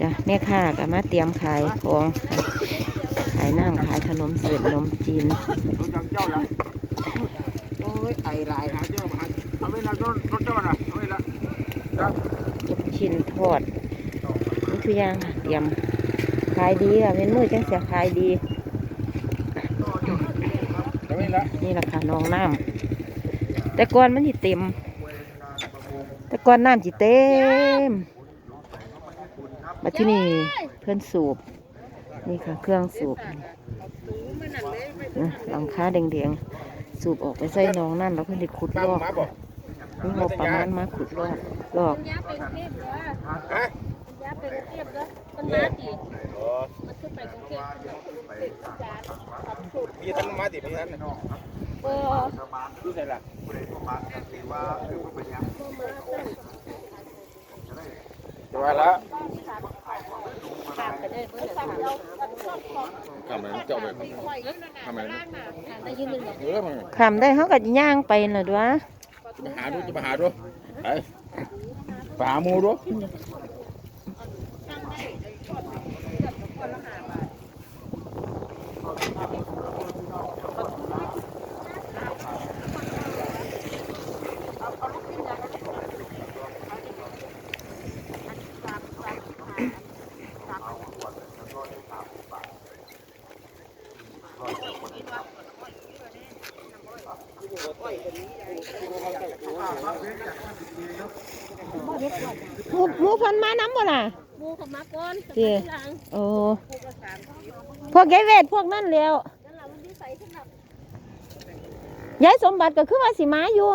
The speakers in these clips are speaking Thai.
จ้ะแม่ค้าก็มาเตรียมขายของขายน้ำขายขนมเสือขนมจีนจับชิ้นทอดนี่คือย่างค่ะเตรียมขายดีค่ะเป็นมือจังเสียขายดีนี่แหละค่ะน้องน้ำแต่ก่อนมันสิเต็ม แต่ก่อนน้ำสิเต็ม มาที่นี่เพื่อนสูบ นี่ค่ะ เครื่องสูบนะหลังคาแดงๆ สูบออกไปใส่น้องนั่นแล้วเพื่อนได้ขุดลอกนี่งบประมาณมาขุดลอกลอกยาไปกรุงเทพเหรอกรุงเทพเหรอมันมาติมันขึ้นไปกรุงเทพจานขับสุดพี่ท่านมาติพี่ท่าเออดูใส่ละจะว่าละ ทำไมเจ้าแบบทำไมได้ยินหนึ่งเออมันขำได้เขาก็ย่างไปน่ะด้วยจะไปหาดูจะไปหาดูไปไปหาหมูดู หมูหมูเพันมาน้ำบ่ล่ะมูกับมาก่อนเจ้หลังโอ้พวกยายเวทพวกนั่นแล้วนั่นแหละมันที่ใส่สนับยายสมบัติก็คือว่าสิมาอยู่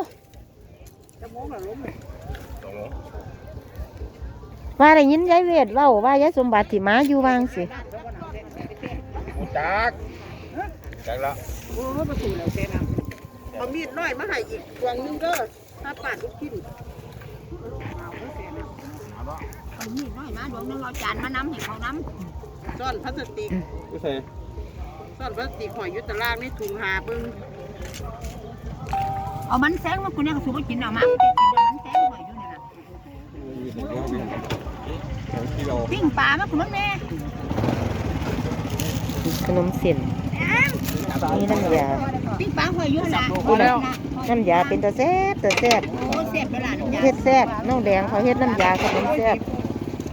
ว่าได้ยินยายเวทเล่าว่ายายสมบัติสิมาอยู่วางสิหมูจักจักละโอ้ประตูแล้วเซ่นะ เอามีดน้อยมาให้อีกดวงหนึงเด้อถ้าปาดลูกชิ้นเอามีดน้อยมาดวงหนึงเอาจานมาน้ำให้เขาน้ำซ่อนพลาสติกดูใส่ซ่อนพลาสติกหอยอยุตารางนี่ถุงหาเบิ้งเอามันแซงมาคุณเนี่ยก็สูบกินเอามากินมันแซงหอยอยู่นี่นะที่เราปิ้งปลามาคุณแม่ขนมเส้น นี่น้ำยาปิ้งปลาหอยอยู่นะน้ำยาเป็นตะแซ่บตะแซ่บโอ้เสียบเวลาน้ำยาเฮ็ดแซ่บน้องแดงเขาเฮ็ดน้ำยาขนมแซ่บ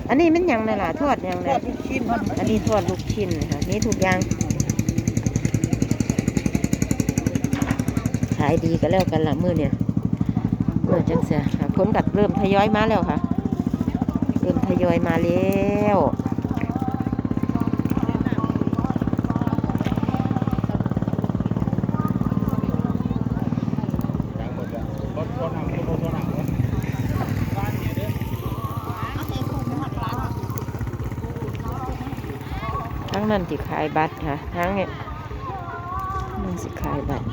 อันนี้มันหยังไงล่ะทอดหยังไงทอดลูกชิ้นอันนี้ทอดลูกชิ้นค่ะนี่ทุกอย่างขายดีก็แล้วกันละมื้อเนี่ยมื้อจังเสียค่ะคนกัดเริ่มทยอยมาแล้วค่ะ เริ่มทยอยมาแล้ว ทั้งนั้นที่ขายบัตรค่ะทั้งเนี่ยนั่นสิขายบัตร